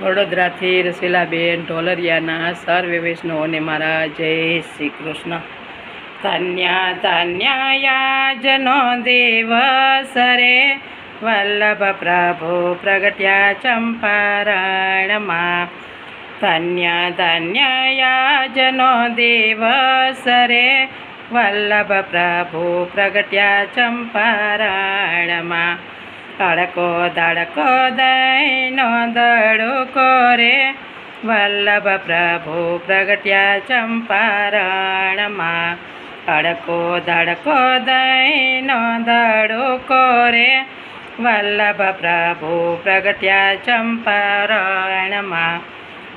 વડોદરાથી રસીલાબેન ઢોલરિયાના સર્વે વૈષ્ણવોને મારા જય શ્રી કૃષ્ણ. ધન્યા ધન્ય યાજનો દેવ સરે વલ્લભ પ્રભુ પ્રગટ્યા ચંપારણમાં. ધન્ય ધન્ય યાજનો દેવ સરે વલ્લભ પ્રભુ પ્રગટ્યા ચંપારણમાં. અડકો દડકો દૈનો દડકો રે વલ્લભ પ્રભુ પ્રગટ્યા ચંપારણમાં. અડકો દડકો દૈનો દડકો રે વલ્લભ પ્રભુ પ્રગટ્યા ચંપારણમાં.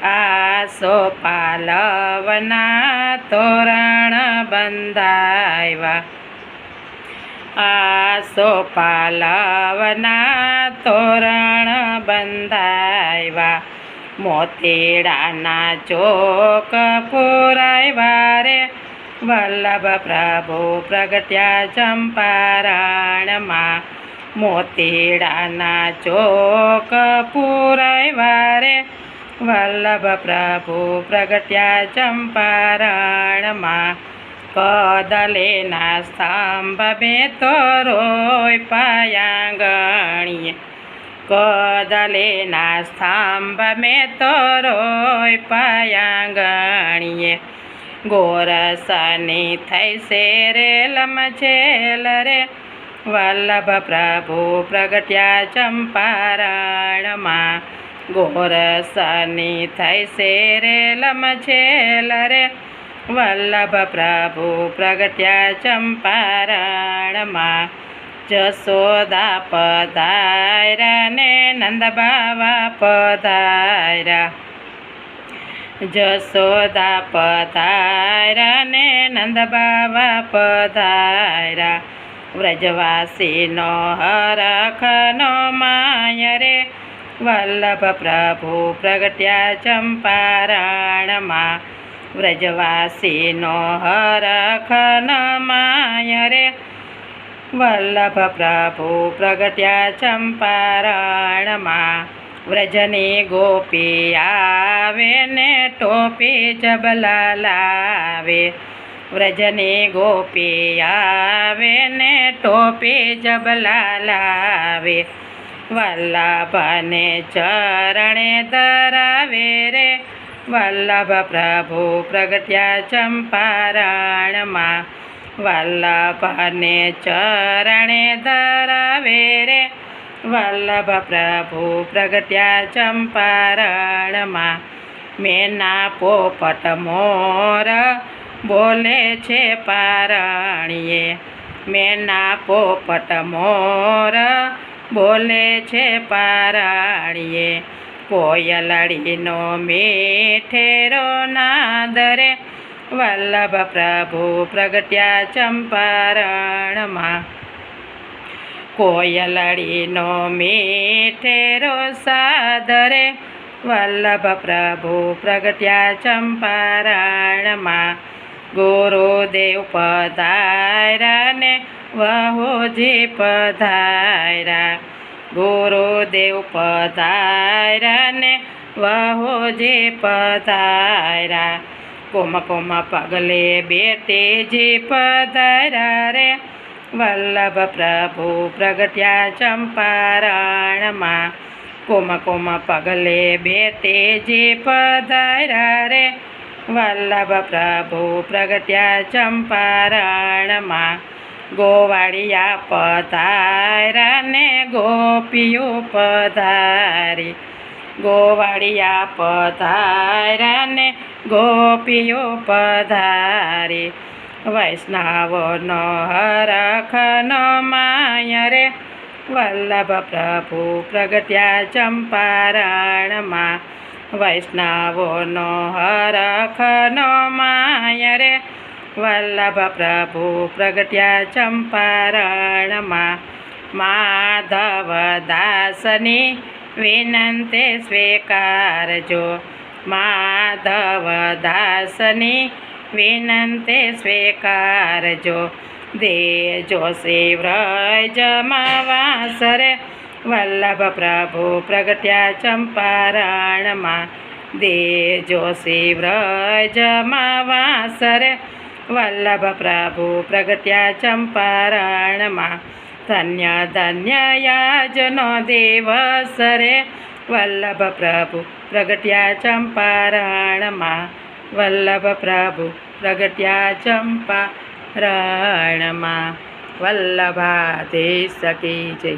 આસો પાલવના તોરણ બંધાવ્યા આસો પાલવના તોરણ બંધાવ્યા મોતીડાના ચોક પુરાવ્યા રે. વલ્લભ પ્રભુ પ્રગટ્યા ચંપારણમાં, મોતીડાના ચોક પુરાવ્યા રે. વલ્લભ પ્રભુ પ્રગટ્યા ચંપારણમાં કદલેના ના બે તો રોય પાયાંગણીએ. કદલે ના મેં તો રોય પાયાંગણીએ. ગોરસની થઈ શેરેલમ છેલ રે. વલ્લભ પ્રભુ પ્રગટ્યા ચંપારણમાં. ગોરસની થઈ શેરેલમ છેલ રે. વલ્લભ પ્રભુ પ્રગટ્યા ચંપારણમાં જશોદા પધાર્યા ને નંદ બાવા પધાર્યા. જશોદા પધાર્યા ને નંદ બાવા પધાર્યા. વ્રજવાસીનો હરખનો માય રે. વલ્લભ પ્રભુ પ્રગટ્યા ચંપારણમાં વ્રજવાસીનો હરખન માય રે. વલ્લભ પ્રભુ પ્રગટ્યા ચંપારણમાં. વ્રજની ગોપી આવે ને ટોપી જબલા લાવે વ્રજની ગોપી આવે ને ટોપી જબલા લાવે વલ્લભને ચરણે ધરાવે રે. વલ્લભ પ્રભુ પ્રગટ્યા ચંપારણમાં વલ્લભને ચરણે ધરાવે રે. વલ્લભ પ્રભુ પ્રગટ્યા ચંપારણમાં મેના પોપટ મોર બોલે છે પારણીએ. મેના પોપટ મોર બોલે છે પારણીએ. કોયલડીનો મીઠેરો નાદરે વલ્લભ પ્રભુ પ્રગટ્યા ચંપારણમાં. કોયલાળીનો મીઠેરો સાદરે વલ્લભ પ્રભુ પ્રગટ્યા ચંપારણમાં. ગુરુદેવ પધાર્યા ને વહુજી પધાર્યા. ગુરુદેવ પધાર્યા વહો જે પધાર્યા કોમ કોમ પગલે બેટે જે પધારા રે વલ્લભ પ્રભુ પ્રગટ્યા ચંપારણમાં. કોમ કોમ પગલે બેટેજી પધારા રે વલ્લભ પ્રભુ પ્રગટ્યા ચંપારણમાં. ગોવાળિયા પધારા ને ગોપીઓ પધારી. ગોવાળિયા પધારા ને ગોપીઓ પધારી. વૈષ્ણવનો હરખનો માય રે. વલ્લભ પ્રભુ પ્રગટ્યા ચંપારણમાં. વૈષ્ણવોનો હરખનો માય રે. વલ્લભ પ્રભુ પ્રગટ્યા ચંપારણમાં માધવ દાસની વિનંતે સ્વીકારજો માધવ દાસની વિનંતે સ્વીકારજો દેજો શ્રી વ્રજમાં વાસરે વલ્લભ પ્રભુ પ્રગટ્યા ચંપારણમાં દેજો શ્રી વ્રજમાં વાસરે વલ્લભ પ્રભુ પ્રગટ્યા ચંપારણમાં ધન્ય ધન્ય યાજનો દિવસ રે વલ્લભ પ્રભુ પ્રગટ્યા ચંપારણમાં વલ્લભ પ્રભુ પ્રગટ્યા ચંપારણમાં વલ્લભાધીશ કી જય